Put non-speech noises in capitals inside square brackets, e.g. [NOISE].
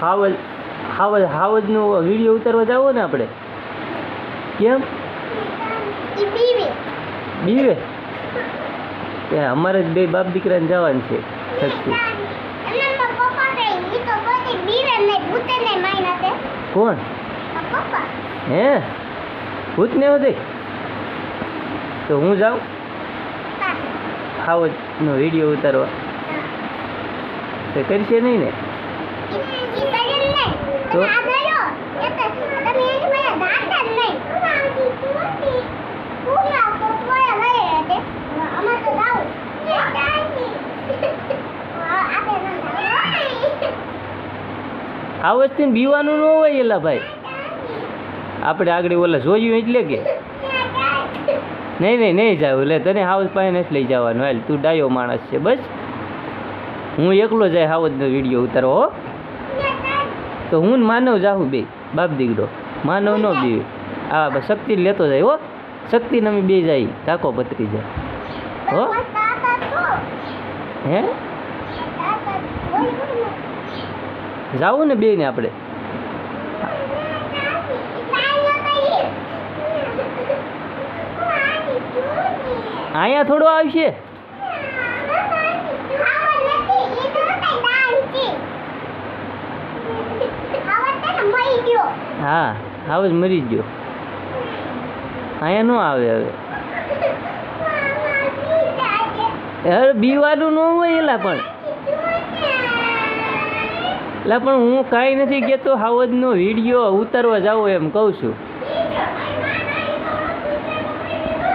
હાવજ હાવજ હાવજનો video ઉતારવા જાવો ને આપણે. કેમ? બીવી. એ અમારે બે બાપ દીકરાને જવાનું છે. શક્તિ કોણ હે ભૂત ને વધે તો હું? જાઉં? હાવજનો વીડિયો ઉતારવા. તો કરશે નહીં ને? તો? આ ગયો એટલે તમે એની મને દાંતા જ નહીં હું ના તો કોઈ લઈ રહે અમાર તો જાવું આપે ના હાવજથી બીવાનું ન હોય એલા ભાઈ. આપણે આગળ ઓલા જોયું એટલે કે. નહીં નહીં નહીં જાવ. એટલે તને હાઉસ પાસે નથી લઈ જવાનું. હાલ, તું ડાયો માણસ છે, બસ. હું એકલો જાય હાઉસનો વીડિયો ઉતારો, હો. તો હું માનવ જાઉં બે બાપ દીકરો. માનવ ન બે. આ શક્તિ લેતો જાય હો. શક્તિ નમી બે જાય ટાકો પતરી જાય. હો? હે? જાવું ને બે ને આપણે. [LAUGHS] અહીંયા થોડો આવશે. હા હાવજ મરી ગયો. અહીંયા ન આવે હવે. હવે બીવાનું ન હોય એલા પણ. એટલે પણ હું કાંઈ નથી કહેતો હાવજનો વીડિયો ઉતારવા જાઉં એમ કહું છું.